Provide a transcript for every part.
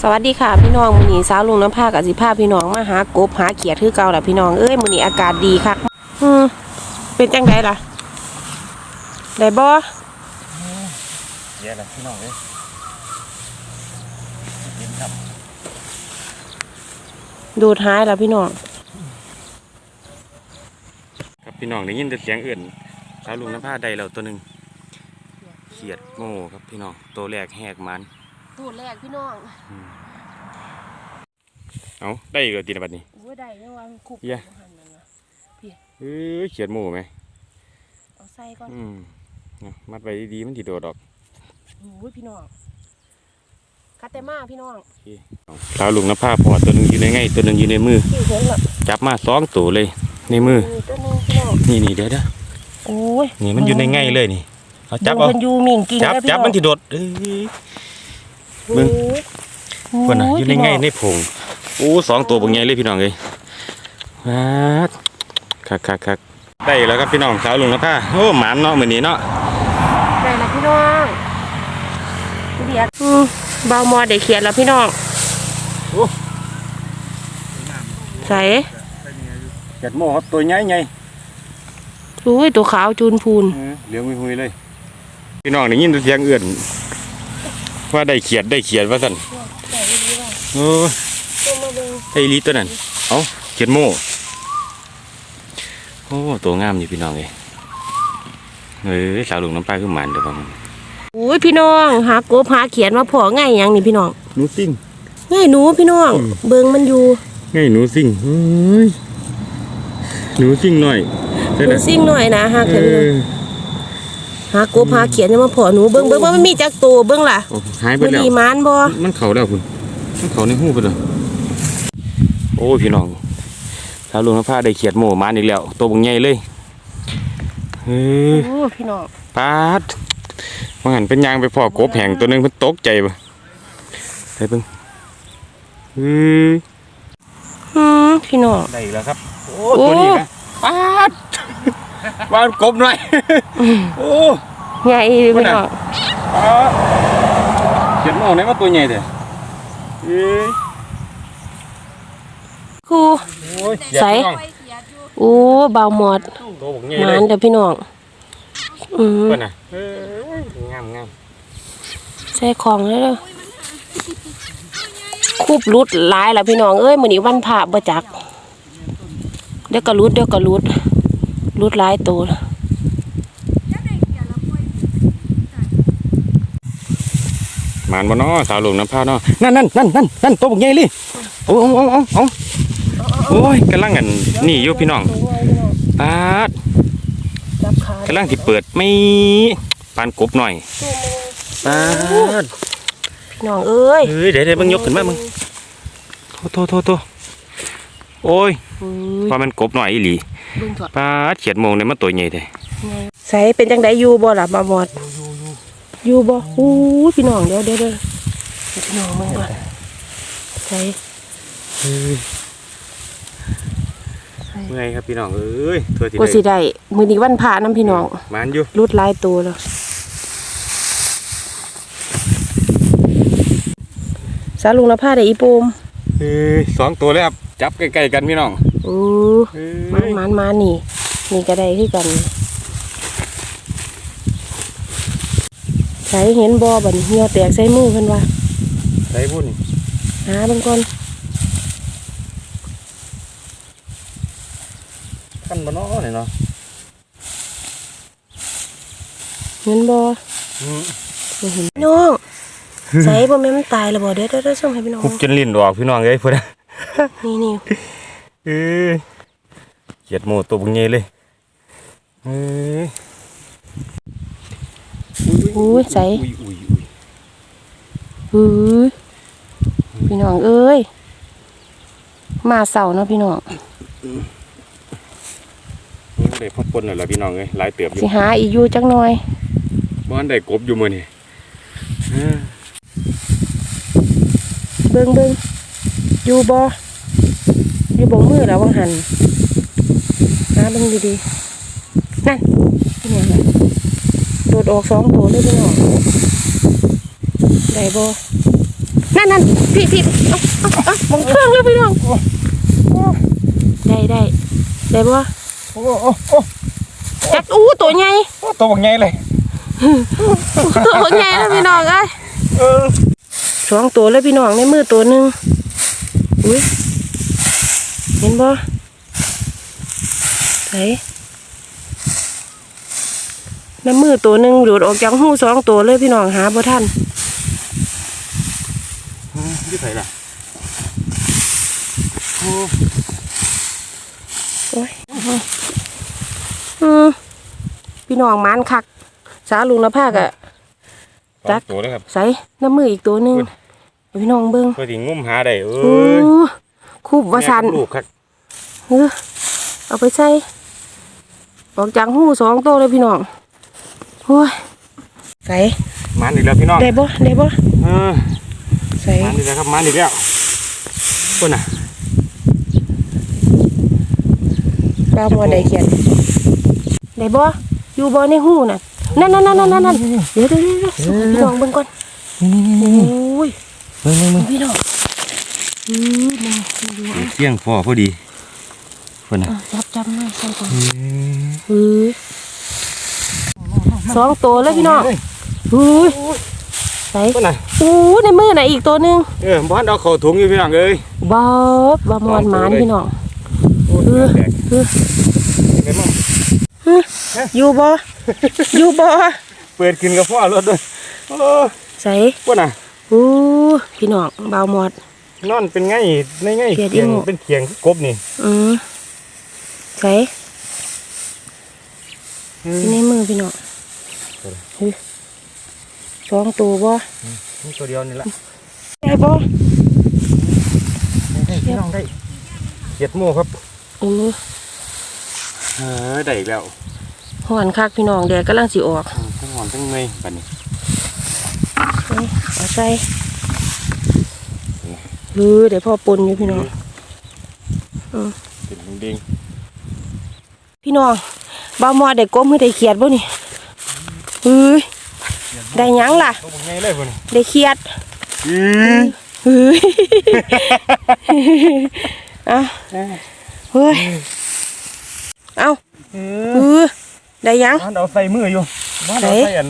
สวัสดีค่ะพี่น้องมื้อนี้สาวลุงน้ำผ้ากับสิพาพี่น้องมาหากบหาเขียดคือเก่าแหละพี่น้องเอ้ยมื้อนี้อากาศดีคักอืมเป็นจังไดล่ะได้บ่เยอะเลยพี่น้องเลยยิ้มครับดูดหายแล้วพี่น้องครับพี่น้องได้ยินแต่เสียงเอื่นสาวลุงน้ำผ้าใดเราตัวหนึ่งเขียดโง่ครับพี่น้องตัวแรกแหกมัน ดูดแรกพี่น้องเอาได้อีก็ตีนบัดนี้โอ้ยได้ยังว่าคุบเหี้ยเอ้ยเขียดโม่ไหมเอาใส่ก่อนอืมเอามัดไว้ดีๆมันถีโดดออกโอ้ยพี่น้องคัตเตมาพี่น้องสาวลุงน้ำผ้าพอตัวหนึ่งอยู่ในไงตัวหนึ่งอยู่ในมือพี่เห็นแล้วจับมาสองตัวเลย ในมือมีตัวหนึงพี่น้องนี่นี่เดี๋ยวเดี๋ยวโอ้ยนี่มันอยู่ในไงเลยนี่เอาจับเอามันอยู่มิ่งกิ่งจับแล้วพี่จับน้องมันถีโดดเอ้ย เบิ่งโอ้ยคนน่ะอยู่ในไงพี่ในผงโอ้สองตัวบางใหญ่เลยพี่น้องเลยมาดคักคักคักได้แล้วครับพี่น้องสาวลุงนะพ่าโอ้หมานเนาะมือนี้เนาะได้แล้วพี่น้องเดียดอืมเบามอได้เขียนแล้วพี่น้องใส่เจ็ดโมงครับตัวใหญ่ใหญ่อุ้ยตัวขาวจูนพูนเหลืองหุยๆเลยพี่น้องได้ยินเสียงเอื่อน ว่าได้เขียดได้เขียดว่าสั่นโอ้ไอ้ลีตัวนั้น เอาเขียดโมโอ้ตัวงามอยู่พี่น้องเลยเฮ้ยสาวลุงน้ำปลาคือหมันเดี๋ยวผมอุ้ยพี่น้องหากบหาเขียนมาพอไงยังนี่พี่น้องหนูซิ่งไงหนูพี่น้องอืมเบิงมันอยู่ไงหนูซิ่งเฮ้ยหนูซิ่งหน่อยหได้นูเลยซิ่งหน่อยนะหาเอเขียนอ หากบหาเขียนจะมาพอหนูเบิงเบิงว่ามันมีจักตัวเบิงล่ะโอ้หายไปมันแล้วดีมานบ่มันเข่าแล้วคุณมันเข่าในหูไปเลยโอ้ยพี่น้องสาวหลวงพระพาได้เขียดโหมมานอีกแล้ว ตัวบังใหญ่เลยเฮ้ยโอ้พี่น้องปาดว่าหันเป็นยางไปพอกบแห่งตัวหนึงเพิ่นตกใจบ่ไปเบิ่งเฮ้ยอืมพี่น้องได้อีกแล้วครับ โอ้โอ้ตัวนี้นะปาด วานกบหน่อยโอ้ใหญ่เลยพี่น้องปาดเขียดโหมไหนมาตัวใหญ่เถอะเฮ้ยครูโอ้ยใส่โอ้เบาหมดตัวบักใหญ่หเลมายนเด้อพี่น้องอืมเพิ่นน่ะเอ้ยงามงามใส่ของเลยเด้อคูบรุดหลายแล้วพี่น้องเอ้ยมื้อนี้วันพระบ่จัก เดี๋ยวก็รุดเดี๋ยวก็รุด รุดหลายตัวหมานบ่เนาะสาวหลวงน้ำพาเนาะนั่นนั่นนั่นนั่นนั่นตัวบักใหญ่เลยโอ้เอาเอาเอาเอาโอ้ยกำลังอันนี่อยู่พี่น้องปาดรับขากำลังที่เปิดไม่ปานกบหน่อยปาดพี่น้องเอ้ยเฮ้ยเดี๋ยวเดี๋ยวเบิ่งยกขึ้นมามึงโทษโทษโทษโอ้ยอุ้ยว่ามันกบหน่อยอีหลี เบิ่งก่อนปาดเขียดโมงเนี่ยมันตัวใหญ่แท้ใส่เป็นจังไดอยู่บ่ล่ะบ่หมดอยู่บ่อู้ยพี่น้องเดี๋ยวเดี๋ยวเดี๋ยวพี่น้องมึงก่อนใส่เมื่อยครับพี่น้องเอ้ยตัวที่กูสิได้มื้อนี้วันพระนํพี่น้องหมานอยู่รุดหลายตัวแล้วสาลุงละผ้าได้อีโปมเอ้ยสองตัวเลยครับ จับใกล้ๆกันพี่น้องอู้เอ้มันยมันมานี่ นี่ก็ได้คือกันใส่เห็นบ่บัดนี้เหี่ยวแตกใส่มือเพิ่นว่าใส่บุญหาเบิ่งก่อนขั้นบ่เนาะนี่เนาะเห็นบ่อืมบ่เห็นน้อง ใส่บ่แม่นมันตายแล้วบ่เดี๋ยวเดี๋ยวเดี๋ยวส่งให้พี่น้องคุบจนลิ้นออกพี่น้องเอ้ยพุ่นน่ะนี่นี่เอ้ยเขียดโมตัวบุญใหญ่เลยเอ้ยอู้ยใส่อุ้ยอุ้ยอุ้ยอื้อพี่น้องเอ้ยมาเสาเนาะพี่น้องมันได้พักปนน่ะล่ะพี่น้องเอ้ยหลายเติบอยู่สิหาอีกอยู่จักหน่อยบ้านได้กบอยู่มื้อนี้ เอ้ยเบิ่งเบิ่งอยู่บ่อยู่บ่มือแล้ววังหันหาเบิ่งดีๆนั่นเป็นหยังไงโดดออกสองตัวเลยพี่น้องได้บ่นั่นนั่นพี่พี่เอาเอาเอามองเครื่องเลยพี่น้องได้ได้ได้บ่โอ้โอ้โอ้จักอู้ตัวใหญ่ตัวบักใหญ่เลยตัวใหญ่แล้วพี่น้องเอ้ยเออ สองตัวเลยพี่น้องในมือตัวหนึ่งอุ้ยเห็นบ่ไหนน้ำมือตัวหนึ่งหลุดออกจากหูสองตัวเลยพี่น้องหาบ่ทันยี่ไสล่ะโอ้โอ้ยอืมพี่น้องหมันคัก สาลุงละภาคอะ จักตัวเลยครับใส่น้ำมืออีกตัวหนึ่งอุ้ยพี่น้องเบิ้งเพื่อที่งุ่มหาได้เอ้โอ้ยคูบวาสันแม่กับลูกครับเออเอาไปใส่ออกจากหูสองตัวเลยพี่น้องโอ้ยใส่มันอีกแล้วพี่น้องได้บ่ได้บ่เออใส่มันอีกแล้วครับมันอีกแล้วคนน่ะปลาบัวได้เขียนได้บ่อยู่บ่ในหูน่ะ นั่นนั่นนั่นนั่นนั่นเดี๋ยวเดี๋ยวเดี๋ยวเดี๋ยวพี่น้องเบิ่งก่อนโอ้ยมึงมึงมึงพี่น้องอือมึงดูอะเที่ยงพอพอดีคนน่ะอะจับจับมาใส่ก่อนเออสองตัวเลยพี่น้องอุ้ยใส่คนน่ะอู้ในมือน่ะอีกตัวหนึงเออบ้านเอาเข่าถุงอยู่พี่น้องเอ้ยบอบบ่มวนหมานพี่น้องโอ้ยเออแตกเออเห็นมั้ง อยู่บ่อยู่บ่เปิดขึ้นกับพ่อรถด้วยโอ้ใส่คนน่ะอู้พี่น้องบ่าวหมดนอนเป็นไงในไงเขียดอีเขียงโม่เป็นเขียงกบนี่อืมใส่อยู่ในมือพี่น้องเฮ้ยสองตัวบ่นี่ตัวเดียวนี่ละได้บ่ได้พี่น้องได้เขียดโม่ครับเออ เออได้อีกแล้วหอนคักพี่น้องแดดกำลังสิออกอืมทั้งหอนทั้งเมยบัดนี้เอ้ยเอาใส่เออเดี๋ยวพ่อปนอยู่พี่น้องเป็นดิงพี่น้องบ่าวหมอได้กบมือได้เขียดบ่นี่เอ้ยได้หยังล่ะตัวบักใหญ่เลยพุ่นได้เขียดอือเฮ้ยเอาเฮ้ย เอาเอเออได้หยังบ้านเอาใส่มืออยู่บ้านเอาไหนใส่อัน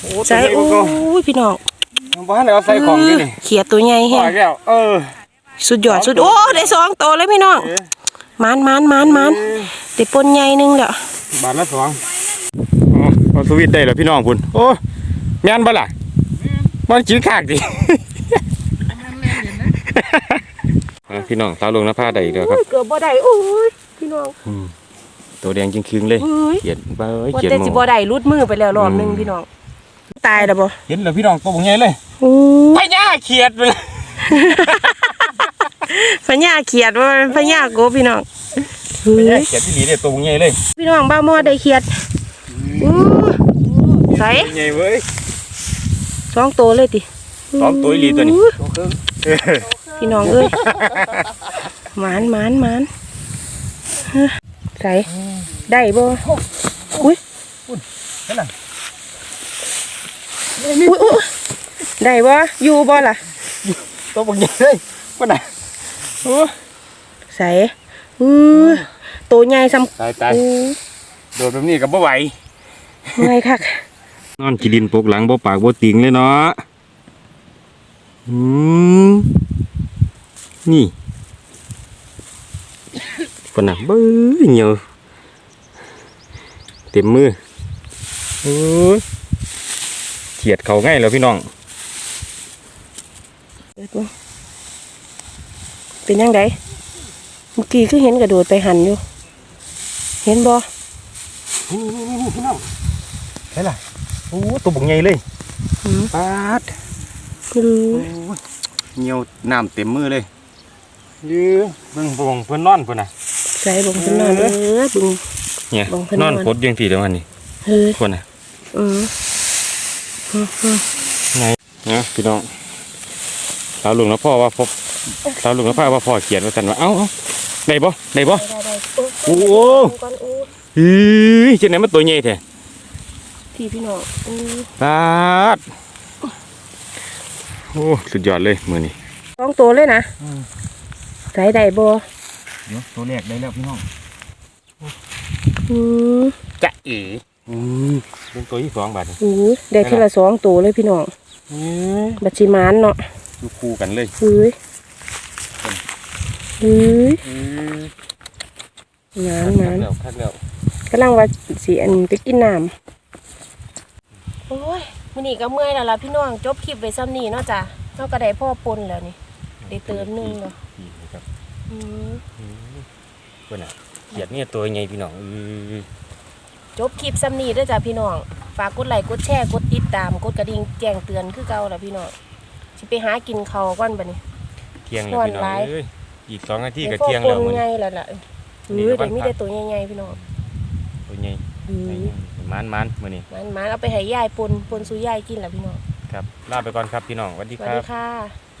โอ้ใส่ตัวโอ้ใหญ่กว่าเก่ายพี่น้องบ้านเอาใส่ของอยู่นี่เขียดตัวใหญ่พแฮองอีกแล้วเออสุดยอดสุดโอ้ได้สองตัวเลยพี่น้องเอ๊ะมานมานมานมานได้ปนใหญ่หนึงแล้วบาทละสองอ๋อเอาสวิตช์ได้แล้วพี่น้องพุ่นโอ้แม่นบ่ล่ะมันกินขากดิอะพี่น้องตาลงหน้าผ้าได้อีกแล้วครับโอ้ยเกือบบ่ได้โอ้ยพี่ น้องตัวแดงจริงคืงเลยเฮ้ย เขียดเบ้ยว่าเขียดแต่หมสิอบ่ได้รุดมือไปแล้วรอบหนึงอืมพี่น้อง ตายแล้วบ่เห็นแล้วพี่น้องตัวบงใหญ่เลยโอ้พญาเขียดไปเลยพญาเขียดว่ามันพญาโกบพี่น้องเฮ้พญาย เขียดที่หลีเนี่ยตัวบงใหญ่เลยพี่น้องบ้าวหมอได้เขียดอู้ใส่ใหญ่เว้ยสองตัวเลยติสองตัวอีหลีตัวนี้เออพี่น้องเอ้ยหมานหมานหมานเฮ้ย ใส่ได้บ่อุ้ยนั่นน่ะอุ้ยอุ้ยได้บ่อยู่บ่ล่ะตัวบงใหญ่เลยมันน่ะโอ้ใส่อือตัวใหญ่ซ้ำตายตายอู้โดดแบบนี้กับบ่ไหวไงคักนอนกิดินปกหลังบ่ปากบ่ติงเลยเนาะอืมนี่ ปนน่ะเบ้ยเหนียวเต็มมือโอ้ยเขียดเขาง่ายแล้วพี่น้องเปิดบ่เป็นยังไงเมื่อกี้คือเห็นกระโดดไปหันอยู่ เห็นบ่นี่นี่นี่พี่น้องใช่ล่ะโอ้ตัวบุกใหญ่เลยอืมปาดอือเหนียวน้ำเต็มมือเลยยื้อเบิ่งบ่งเพิ่นนอนเพิ่นน่ะ ใส่บ่งเพิ่นนอนเด้อบึง เนี่ยบ่งเพิ่นนนออน นพดยังทีเดียวกันนี่เฮ้ยคนน่ะอืออืออือนะพี่น้องสาวลุงแล้วพ่อว่าพบสาวลุงแล้วพ่อว่าพ่อเขียนว่าสันว่าเอ้าเอ้าได้บ่ได้บ่ ได้ได้โอ้โหก่อนอู้เฮ้ยจังไหนมันตัวใหญ่แท้พี่พี่น้องอู้ปาดโอ้สุดยอดเลยมือนี้สองตัวเลยนะใส่ได้บ่เดี๋ยวตัวแรกได้แล้วพี่น้องอืมจะเอ๋อืมเป็นตัวที่สองบาทนี่อู้ได้ทีละสองตัวเลยพี่น้องอืมบัดสิมานเนาะอยู่คู่กันเลยเฮ้ยเฮ้ยอืมหมานหมานแล้วคักแล้วกำลังว่าสิอันไปกินน้ำโอ้ยมื้อนี้ก็เมื่อยแล้วล่ะพี่น้องจบคลิปไว้ซ้ำนี้เนาะจ้ะเฮาก็ได้พ่อปนแล้วนี่ได้เติมหนึงเนาะนี่ครับอืม เพื่อนอะเขียดเนี่ยตัวใหญ่พี่น้องอือจบคลิปซ้ำนี้ด้อจ้ะพี่น้อง ฝากกดไลค์กดแชร์กดติดตามกดกระดิ่งแจ้งเตือนคือเก่าละพี่น้องสิไปหากินเขาวก่อนบัดนี้ เที่ยงแล้วพี่น้องม่วนหลยเอ้ยอีกสองนาทีก็เที่ยงแล้วนมื้อนี้แล้วล่ะนี่เฮ้ยก็ไมีวันพักแต่ตัวใหญ่ๆพี่น้องตัวใหญ่อืมมันมันๆมื้อนี้มันมาเอาไปให้ยายปนปนสู่ยายกินล่ะพี่น้องครับลาไปก่อนครับพี่น้องสวัสดีสวัคสรัดีบ ค่ะ